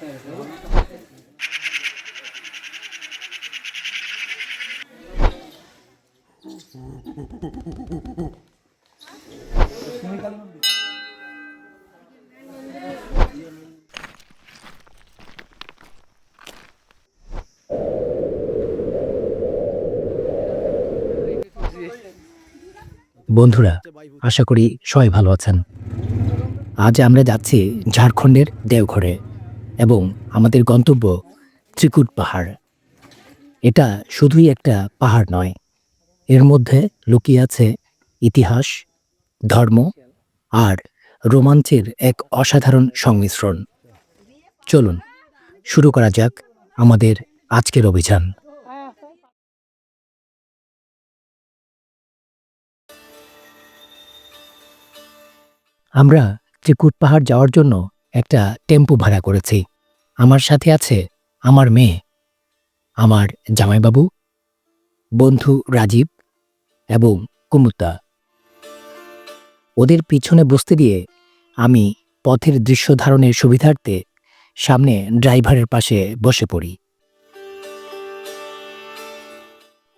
বন্ধুরা আশা করি সবাই ভালো আছেন। আজ আমরা যাচ্ছি ঝাড়খণ্ডের দেওঘরে। এবং আমাদের গন্তব্য ত্রিকুট পাহাড়। এটা শুধুই একটা পাহাড় নয়, এর মধ্যে লুকিয়ে আছে ইতিহাস, ধর্ম আর রোমাঞ্চের এক অসাধারণ সংমিশ্রণ। চলুন, শুরু করা যাক আমাদের আজকের অভিযান। আমরা ত্রিকুট পাহাড় যাওয়ার জন্য একটা টেম্পো ভাড়া করেছি। আমার সাথে আছে আমার মেয়ে, আমার জামাইবাবু, বন্ধু রাজীব এবং কুমুতা ওদের পিছনে বসতে দিয়ে আমি পথের দৃশ্য ধারণের সুবিধার্থে সামনে ড্রাইভারের পাশে বসে পড়ি।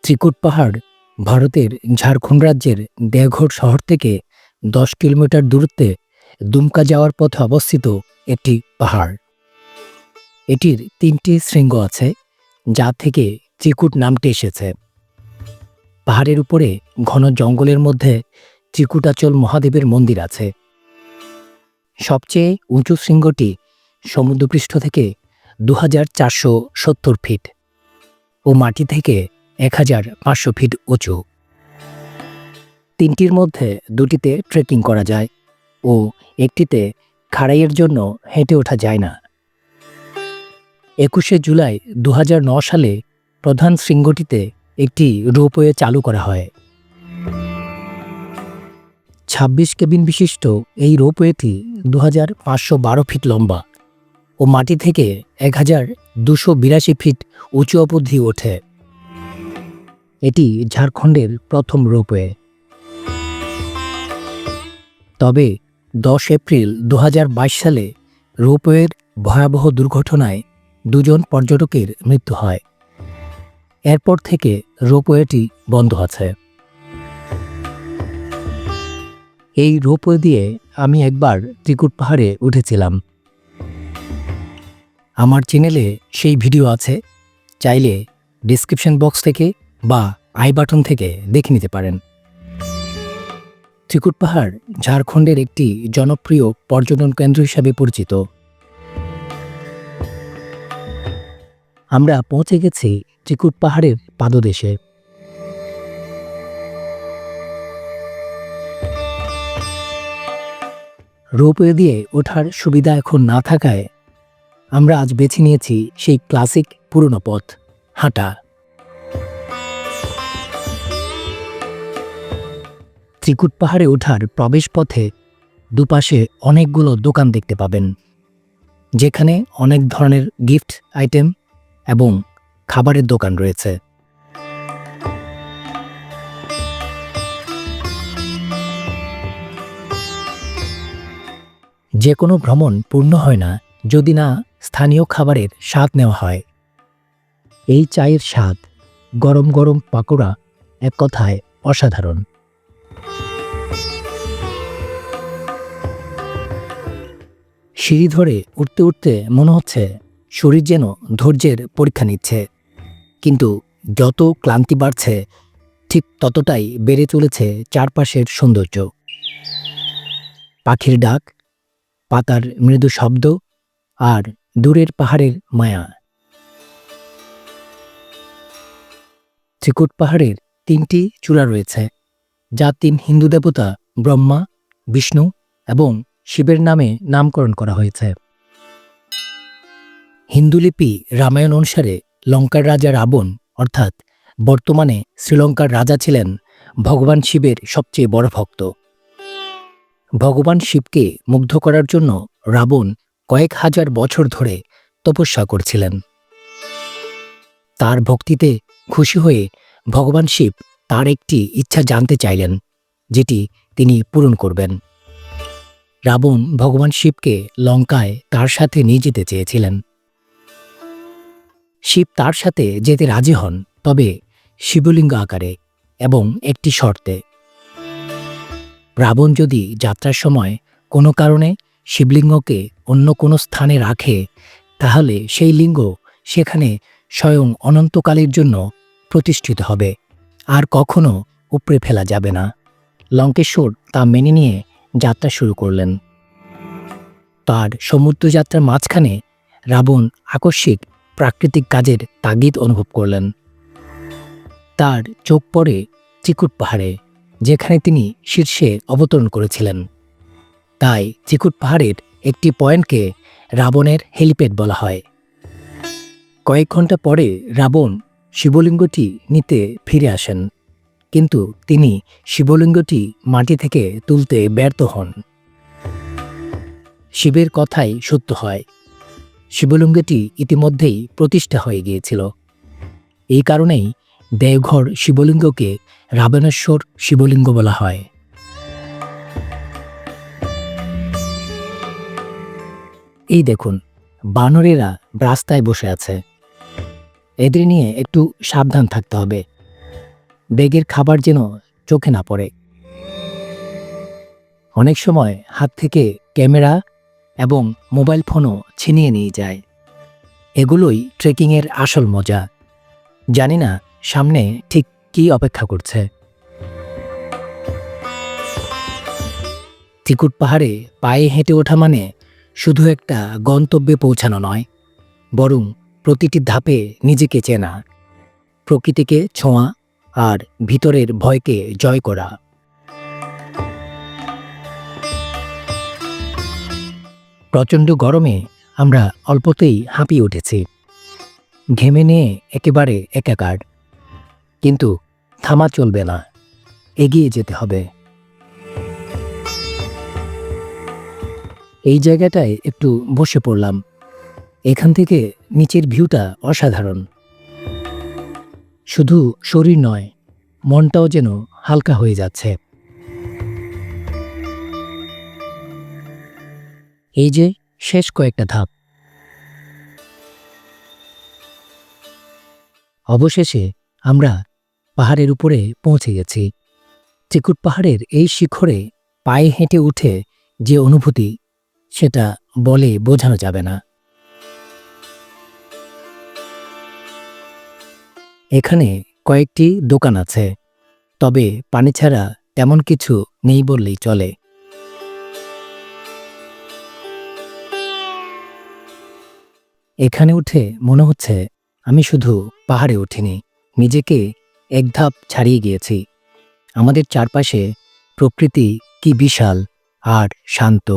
ত্রিকুট পাহাড় ভারতের ঝাড়খণ্ড রাজ্যের দেওঘর শহর থেকে দশ কিলোমিটার দূরত্বে দুমকা যাওয়ার পথে অবস্থিত একটি পাহাড়। এটির তিনটি শৃঙ্গ আছে, যা থেকে চিকুট নামটি এসেছে। পাহাড়ের উপরে ঘন জঙ্গলের মধ্যে চিকুটাচল মহাদেবের মন্দির আছে। সবচেয়ে উঁচু শৃঙ্গটি সমুদ্রপৃষ্ঠ থেকে দু সত্তর ফিট ও মাটি থেকে এক হাজার পাঁচশো ফিট উঁচু। তিনটির মধ্যে দুটিতে ট্রেকিং করা যায় ও একটিতে খাড়াইয়ের জন্য হেঁটে ওঠা যায় না। একুশে জুলাই দু সালে প্রধান শৃঙ্গটিতে একটি রোপওয়ে চালু করা হয়। ছাব্বিশ কেবিন বিশিষ্ট এই রোপওয়েটি দু বারো ফিট লম্বা ও মাটি থেকে এক হাজার ফিট উঁচু অবধি ওঠে। এটি ঝাড়খণ্ডের প্রথম রোপওয়ে তবে দশ এপ্রিল দু হাজার বাইশ সালে রোপওয়ের ভয়াবহ দুর্ঘটনায় দুজন পর্যটকের মৃত্যু হয়। এরপর থেকে রোপওয়েটি বন্ধ আছে। এই রোপওয়ে দিয়ে আমি একবার ত্রিকুট পাহাড়ে উঠেছিলাম। আমার চ্যানেলে সেই ভিডিও আছে। চাইলে ডিসক্রিপশন বক্স থেকে বা আই বাটন থেকে দেখে নিতে পারেন। ত্রিকুট পাহাড় ঝাড়খণ্ডের একটি জনপ্রিয় পর্যটন কেন্দ্র হিসাবে পরিচিত। আমরা পৌঁছে গেছি ত্রিকুট পাহাড়ের পাদদেশে। রোপওয়ে দিয়ে ওঠার সুবিধা এখন না থাকায় আমরা আজ বেছে নিয়েছি সেই ক্লাসিক পুরনো পথ, হাঁটা। ত্রিকুট পাহাড়ে ওঠার প্রবেশপথে দুপাশে অনেকগুলো দোকান দেখতে পাবেন, যেখানে অনেক ধরনের গিফট আইটেম এবং খাবারের দোকান রয়েছে। যে কোনো ভ্রমণ পূর্ণ হয় না যদি না স্থানীয় খাবারের স্বাদ নেওয়া হয়। এই চায়ের স্বাদ, গরম গরম পাকোড়া এক কথায় অসাধারণ। সিঁড়ি ধরে উঠতে উঠতে মনে হচ্ছে শরীর যেন ধৈর্যের পরীক্ষা নিচ্ছে। কিন্তু যত ক্লান্তি বাড়ছে, ঠিক ততটাই বেড়ে চলেছে চারপাশের সৌন্দর্য। পাখির ডাক, পাতার মৃদু শব্দ আর দূরের পাহাড়ের মায়া। ত্রিকুট পাহাড়ের তিনটি চূড়া রয়েছে, যা তিন হিন্দু দেবতা ব্রহ্মা, বিষ্ণু এবং শিবের নামে নামকরণ করা হয়েছে। হিন্দু লিপি রামায়ণ অনুসারে লঙ্কার রাজা রাবণ, অর্থাৎ বর্তমানে শ্রীলঙ্কার রাজা ছিলেন ভগবান শিবের সবচেয়ে বড় ভক্ত। ভগবান শিবকে মুগ্ধ করার জন্য রাবণ কয়েক হাজার বছর ধরে তপস্যা করছিলেন। তার ভক্তিতে খুশি হয়ে ভগবান শিব তার একটি ইচ্ছা জানতে চাইলেন, যেটি তিনি পূরণ করবেন। রাবণ ভগবান শিবকে লঙ্কায় তার সাথে নিয়ে যেতে চেয়েছিলেন। শিব তার সাথে যেতে রাজি হন, তবে শিবলিঙ্গ আকারে এবং একটি শর্তে। রাবণ যদি যাত্রার সময় কোনো কারণে শিবলিঙ্গকে অন্য কোনো স্থানে রাখে, তাহলে সেই লিঙ্গ সেখানে স্বয়ং অনন্তকালের জন্য প্রতিষ্ঠিত হবে, আর কখনো উপড়ে ফেলা যাবে না। লঙ্কেশ্বর তা মেনে নিয়ে যাত্রা শুরু করলেন। তার সমুদ্রযাত্রার মাঝখানে রাবণ আকস্মিক প্রাকৃতিক কাজের তাগিদ অনুভব করলেন। তার চোখ পড়ে চিকুট পাহাড়ে, যেখানে তিনি শীর্ষে অবতরণ করেছিলেন। তাই চিকুট পাহাড়ের একটি পয়েন্টকে রাবণের হেলিপ্যাড বলা হয়। কয়েক ঘণ্টা পরে রাবণ শিবলিঙ্গটি নিতে ফিরে আসেন, কিন্তু তিনি শিবলিঙ্গটি মাটি থেকে তুলতে ব্যর্থ হন। শিবের কথাই সত্য হয় শিবলিঙ্গটি ইতিমধ্যেই প্রতিষ্ঠা হয়ে গিয়েছিল। এই কারণেই দেওঘর শিবলিঙ্গকে রাবণেশ্বর শিবলিঙ্গ বলা হয়। এই দেখুন, বানরেরা রাস্তায় বসে আছে। এদের নিয়ে একটু সাবধান থাকতে হবে। বেগের খাবার যেন চোখে না পড়ে। অনেক সময় হাত থেকে ক্যামেরা এবং মোবাইল ফোনও ছিনিয়ে নিয়ে যায়। এগুলোই ট্রেকিংয়ের আসল মজা। জানি না সামনে ঠিক কী অপেক্ষা করছে। চিকুট পাহাড়ে পায়ে হেঁটে ওঠা মানে শুধু একটা গন্তব্যে পৌঁছানো নয়, বরং প্রতিটি ধাপে নিজেকে চেনা, প্রকৃতিকে ছোঁয়া আর ভিতরের ভয়কে জয় করা। প্রচণ্ড গরমে আমরা অল্পতেই হাঁপিয়ে উঠেছি। ঘেমে নিয়ে একেবারে একাকার। কিন্তু থামা চলবে না, এগিয়ে যেতে হবে। এই জায়গাটায় একটু বসে পড়লাম। এখান থেকে নিচের ভিউটা অসাধারণ। শুধু শরীর নয়, মনটাও যেন হালকা হয়ে যাচ্ছে। এই যে, শেষ কয়েকটা ধাপ। অবশেষে আমরা পাহাড়ের উপরে পৌঁছে গেছি। চিকুট পাহাড়ের এই শিখরে পায়ে হেঁটে উঠে যে অনুভূতি, সেটা বলে বোঝানো যাবে না। এখানে কয়েকটি দোকান আছে, তবে পানি ছাড়া তেমন কিছু নেই বললেই চলে। এখানে উঠে মনে হচ্ছে আমি শুধু পাহাড়ে উঠিনি, নিজেকে এক ধাপ ছাড়িয়ে গিয়েছি। আমাদের চারপাশে প্রকৃতি কি বিশাল আর শান্ত।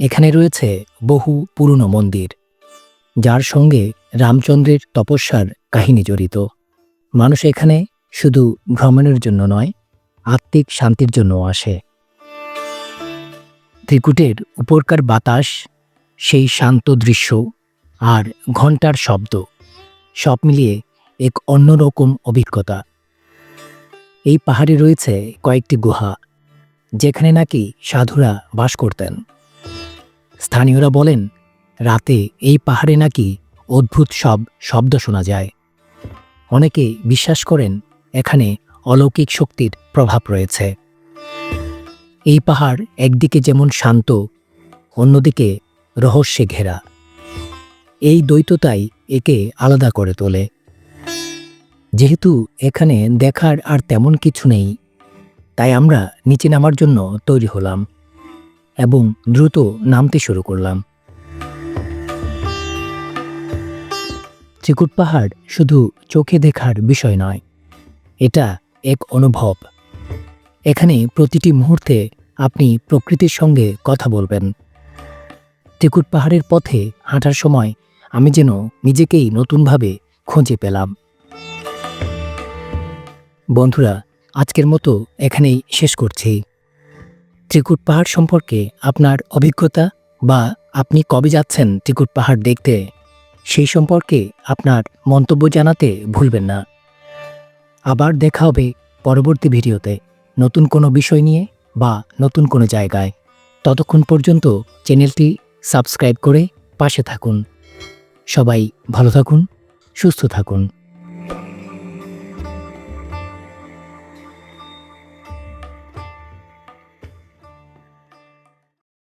এখানে রয়েছে বহু পুরনো মন্দির, যার সঙ্গে রামচন্দ্রের তপস্যার কাহিনী জড়িত। মানুষ এখানে শুধু ভ্রমণের জন্য নয়, আত্মিক শান্তির জন্য আসে। ত্রিকুটের উপরকার বাতাস সেই শান্ত দৃশ্য আর ঘণ্টার শব্দ, সব মিলিয়ে এক অন্যরকম অভিজ্ঞতা। এই পাহাড়ে রয়েছে কয়েকটি গুহা, যেখানে নাকি সাধুরা বাস করতেন। স্থানীয়রা বলেন, রাতে এই পাহাড়ে নাকি অদ্ভুত সব শব্দ শোনা যায়। অনেকে বিশ্বাস করেন, এখানে অলৌকিক শক্তির প্রভাব রয়েছে। এই পাহাড় একদিকে যেমন শান্ত, অন্যদিকে রহস্যে ঘেরা। এই দ্বৈততাই একে আলাদা করে তোলে। যেহেতু এখানে দেখার আর তেমন কিছু নেই, তাই আমরা নিচে নামার জন্য তৈরি হলাম এবং দ্রুত নামতে শুরু করলাম। চিকুট পাহাড় শুধু চোখে দেখার বিষয় নয়, এটা এক অনুভব। এখানে প্রতিটি মুহূর্তে আপনি প্রকৃতির সঙ্গে কথা বলবেন। চিকুট পাহাড়ের পথে হাঁটার সময় আমি যেন নিজেকেই নতুনভাবে খুঁজে পেলাম। বন্ধুরা, আজকের মতো এখানেই শেষ করছি। ত্রিকুট পাহাড় সম্পর্কে আপনার অভিজ্ঞতা বা আপনি কবে যাচ্ছেন ত্রিকুট পাহাড় দেখতে, সেই সম্পর্কে আপনার মন্তব্য জানাতে ভুলবেন না। আবার দেখা হবে পরবর্তী ভিডিওতে নতুন কোনো বিষয় নিয়ে বা নতুন কোনো জায়গায়। ততক্ষণ পর্যন্ত চ্যানেলটি সাবস্ক্রাইব করে পাশে থাকুন। সবাই ভালো থাকুন সুস্থ থাকুন।